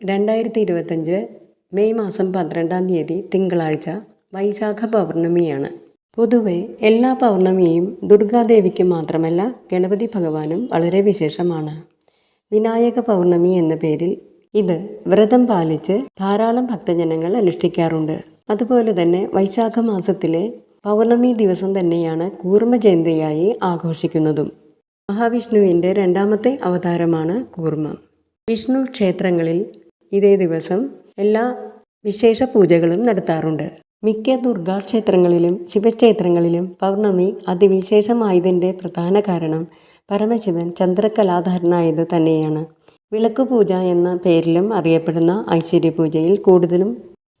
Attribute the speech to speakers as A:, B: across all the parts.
A: രണ്ടായിരത്തി ഇരുപത്തഞ്ച് മെയ് മാസം പന്ത്രണ്ടാം തീയതി തിങ്കളാഴ്ച വൈശാഖ പൗർണമിയാണ്. പൊതുവെ എല്ലാ പൗർണമിയും ദുർഗാദേവിക്ക് മാത്രമല്ല ഗണപതി ഭഗവാനും വളരെ വിശേഷമാണ്. വിനായക പൗർണമി എന്ന പേരിൽ ഇത് വ്രതം പാലിച്ച് ധാരാളം ഭക്തജനങ്ങൾ അനുഷ്ഠിക്കാറുണ്ട്. അതുപോലെ തന്നെ വൈശാഖ മാസത്തിലെ പൗർണമി ദിവസം തന്നെയാണ് കൂർമ്മ ജയന്തിയായി ആഘോഷിക്കുന്നതും. മഹാവിഷ്ണുവിന്റെ രണ്ടാമത്തെ അവതാരമാണ് കൂർമ്മം. വിഷ്ണു ക്ഷേത്രങ്ങളിൽ ഇതേ ദിവസം എല്ലാ വിശേഷ പൂജകളും നടത്താറുണ്ട്. മിക്ക ദുർഗാക്ഷേത്രങ്ങളിലും ശിവക്ഷേത്രങ്ങളിലും പൗർണമി അതിവിശേഷമായതിന്റെ പ്രധാന കാരണം പരമശിവൻ ചന്ദ്രകലാധാരനായത് തന്നെയാണ്. വിളക്ക് പൂജ എന്ന പേരിലും അറിയപ്പെടുന്ന ഐശ്വര്യ പൂജയിൽ കൂടുതലും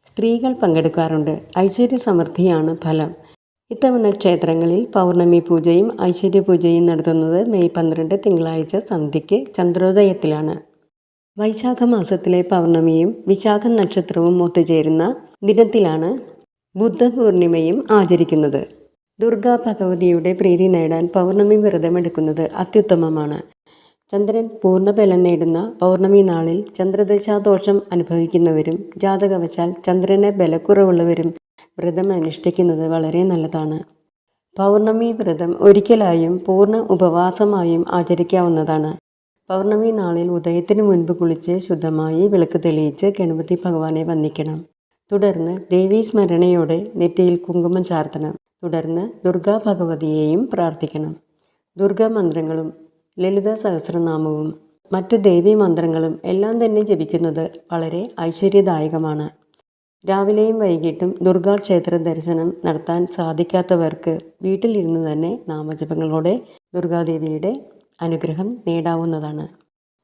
A: സ്ത്രീകൾ പങ്കെടുക്കാറുണ്ട്. ഐശ്വര്യ സമൃദ്ധിയാണ് ഫലം. ഇത്തവണ ക്ഷേത്രങ്ങളിൽ പൗർണമി പൂജയും ഐശ്വര്യ പൂജയും നടത്തുന്നത് മെയ് പന്ത്രണ്ട് തിങ്കളാഴ്ച സന്ധ്യയ്ക്ക് ചന്ദ്രോദയത്തിലാണ്. വൈശാഖ മാസത്തിലെ പൗർണമിയും വിശാഖ നക്ഷത്രവും ഒത്തുചേരുന്ന ദിനത്തിലാണ് ബുദ്ധപൂർണിമയും ആചരിക്കുന്നത്. ദുർഗാ ഭഗവതിയുടെ പ്രീതി നേടാൻ പൗർണമി വ്രതമെടുക്കുന്നത് അത്യുത്തമമാണ്. ചന്ദ്രൻ പൂർണബലം നേടുന്ന പൗർണമി നാളിൽ ചന്ദ്രദശാദോഷം അനുഭവിക്കുന്നവരും ജാതകവശാൽ ചന്ദ്രനെ ബലക്കുറവുള്ളവരും വ്രതം അനുഷ്ഠിക്കുന്നത് വളരെ നല്ലതാണ്. പൗർണമി വ്രതം ഒരിക്കലായും പൂർണ ഉപവാസമായും ആചരിക്കാവുന്നതാണ്. പൗർണമി നാളിൽ ഉദയത്തിനു മുൻപ് കുളിച്ച് ശുദ്ധമായി വിളക്ക് തെളിയിച്ച് ഗണപതി ഭഗവാനെ വന്ദിക്കണം. തുടർന്ന് ദേവീ സ്മരണയോടെ നെറ്റിയിൽ കുങ്കുമം ചാർത്തണം. തുടർന്ന് ദുർഗാ ഭഗവതിയെയും പ്രാർത്ഥിക്കണം. ദുർഗാ മന്ത്രങ്ങളും ലളിത സഹസ്രനാമവും മറ്റു ദേവീ മന്ത്രങ്ങളും എല്ലാം തന്നെ ജപിക്കുന്നത് വളരെ ഐശ്വര്യദായകമാണ്. രാവിലെയും വൈകിട്ടും ദുർഗാ ക്ഷേത്ര ദർശനം നടത്താൻ സാധിക്കാത്തവർക്ക് വീട്ടിലിരുന്ന് തന്നെ നാമജപങ്ങളോടെ ദുർഗാദേവിയുടെ അനുഗ്രഹം നേടാവുന്നതാണ്.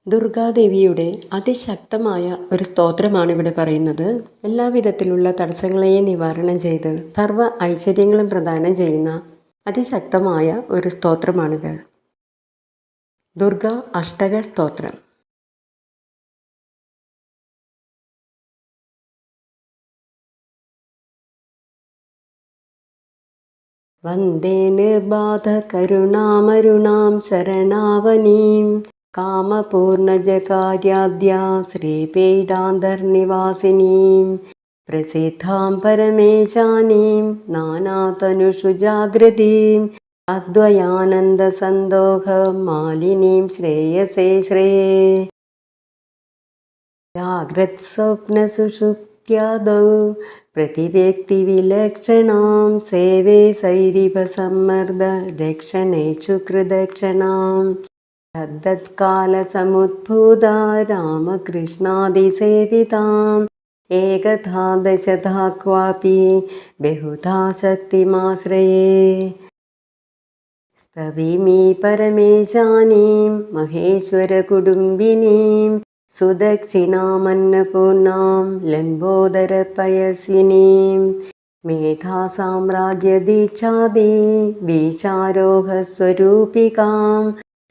A: ദുർഗാദേവിയുടെ അതിശക്തമായ ഒരു സ്തോത്രമാണ് ഇവിടെ പറയുന്നത്. എല്ലാവിധത്തിലുള്ള തടസ്സങ്ങളെയും നിവാരണം ചെയ്ത് സർവ ഐശ്വര്യങ്ങളും പ്രദാനം ചെയ്യുന്ന അതിശക്തമായ ഒരു സ്തോത്രമാണിത്. ദുർഗ അഷ്ടക സ്തോത്രം. वन्दे निर्बाधकरुणामरुणां शरणावनीं कामपूर्णजकार्याद्या श्रीपीडान्तर्निवासिनीं प्रसिद्धां परमेशानीं नानातनुषु जागृतीम् अद्वयानन्दसन्दोहमालिनीं श्रेयसे श्रेये जाग्रत्स्वप्नसुषु जाग्रत्स्वप्नसुषुप्त्यादौ प्रतिव्यक्तिविलक्षणां सेवे सैरिभसम्मर्ददक्षिणेषु कृदक्षिणां तद्दत्कालसमुद्भूता रामकृष्णादिसेविताम् एकधा दशधा क्वापि बहुधा शक्तिमाश्रये। स्तविमि परमेशानीं महेश्वरकुटुम्बिनीं सुदक्षिणामन्नपूर्णां लम्बोदरपयस्विनीं मेधासाम्राज्यदीक्षादि बीचारोहस्वरूपिकां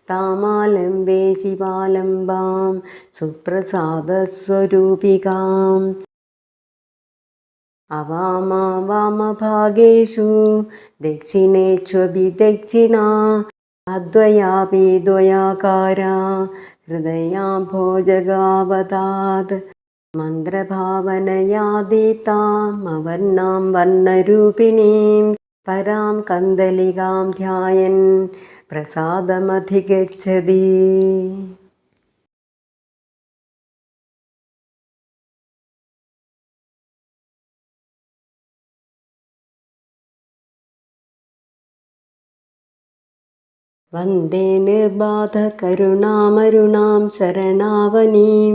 A: तामालम्बे शिवालम्बां सुप्रसादस्वरूपिकाम् अवामा वामभागेषु दक्षिणेष्वभिदक्षिणा അദ്വയാപി ദ്വയാകാര ഹൃദയാ ഭോജഗാവതാത് മന്ത്രഭാവനയാദീതാമവർണാം വർണരൂപിണീം പരാം കന്ദലികാം ധ്യായൻ പ്രസാദമധിഗച്ഛതി. वन्दे निर्बाधकरुणामरुणां शरणावनीं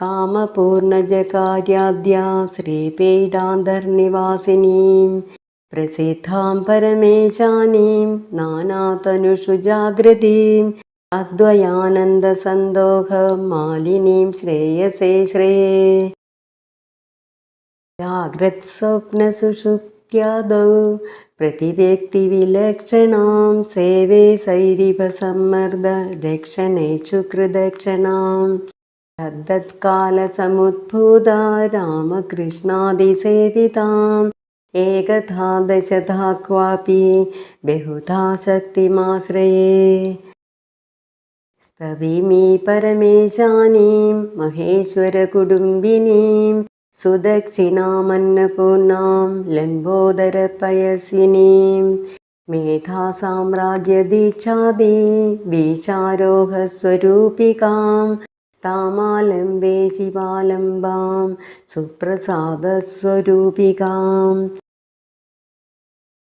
A: कामपूर्णजकार्याद्या श्रीपीडान्तर्निवासिनीं प्रसिद्धां परमेशानीं नानातनुषु जागृतीम् अद्वयानन्दसन्दोहमालिनीं श्रेयसे श्रेये जाग्रत्स्वप्नसुषुप्त्यादौ प्रतिव्यक्तिविलक्षणां सेवे सैरिभसम्मर्ददक्षिणेषु कृदक्षिणां तद्दत्कालसमुद्भूता रामकृष्णादिसेविताम् एकधा दशधा क्वापि बहुधा शक्तिमाश्रये। तविमी परमेशानीं महेश्वरकुटुम्बिनीं സുദക്ഷിണാമന്നപൂർണാം ലംബോദരപയസിനീം മേധാസാമ്രാജ്യദീക്ഷാദി വീചാരോഹസ്വരൂപികാം താമാലംബേ ശിവാലംബാം സുപ്രസാദസ്വരൂപികാം.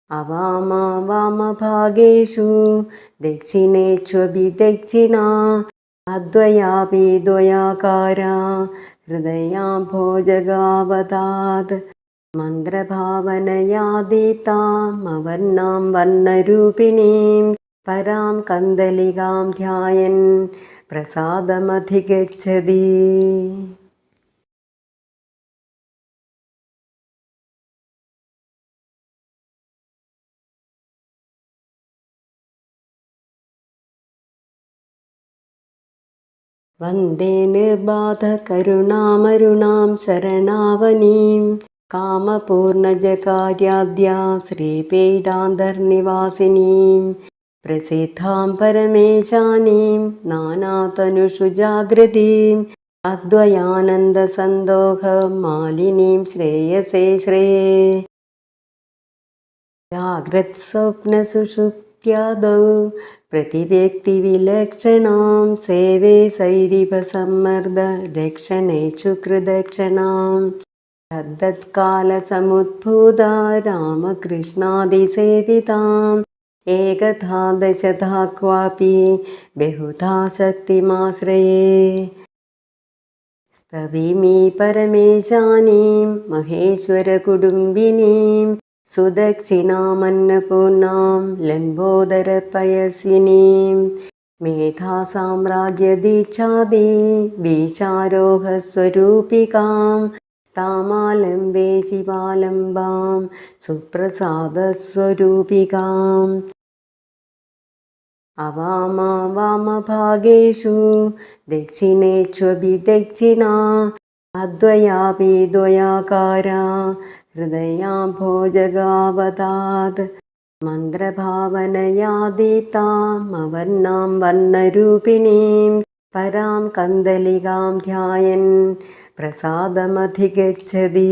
A: അവാമവാമഭാഗേഷു ദക്ഷിണേച്വഭിദക്ഷിണ അദ്വയാപി ദ്വയാകാര ഹൃദയാഭോജകാവതാത് മന്ത്രഭാവനയാദീതാമവർണാം വർണരൂപിണീം പരാം കന്ദലികാം ധ്യായൻ പ്രസാദമധിഗച്ഛതി. വന്ദേ നിർബാധകരുണാമരുണാം ശരണാവനീം. കാമപൂർണജകാര്യാദ്യാ ശ്രീപീഠാന്തർനിവാസിനീം. പ്രസിദ്ധാം പരമേശാനീം നാനാതനുഷു ജാഗ്രതീം അദ്വയാനന്ദസന്തോഹമാലിനീം ശ്രേയസേ ശ്രേയേ. ജാഗ്രത് സ്വപ്നസുഷുപ്തി जाग्रत्स्वप्नसुषुप्त्यादौ प्रतिव्यक्तिविलक्षणां सेवे सैरिभसम्मर्दरक्षणेषु कृदक्षणां तद्दत्कालसमुद्भूता रामकृष्णादिसेविताम् एकधा दशधा क्वापि बहुधा शक्तिमाश्रये। स्तविमि परमेशानीं महेश्वरकुटुम्बिनीं सुदक्षिणामन्नपूर्णां लम्बोदरपयस्विनीं मेधासाम्राज्यदीक्षादि बीचारोहस्वरूपिकां तामालम्बे शिवालम्बां सुप्रसादस्वरूपिकाम् अवामा वामभागेषु दक्षिणेष्वभिदक्षिणा अद्वयापि द्वयाकारा ഹൃദയാഭോജഗാവതാത് മന്ത്രഭാവനയാദീതാമവർണാം വർണരൂപിണീം പരാം കന്ദലികാം ധ്യായൻ പ്രസാദമധിഗച്ഛതി.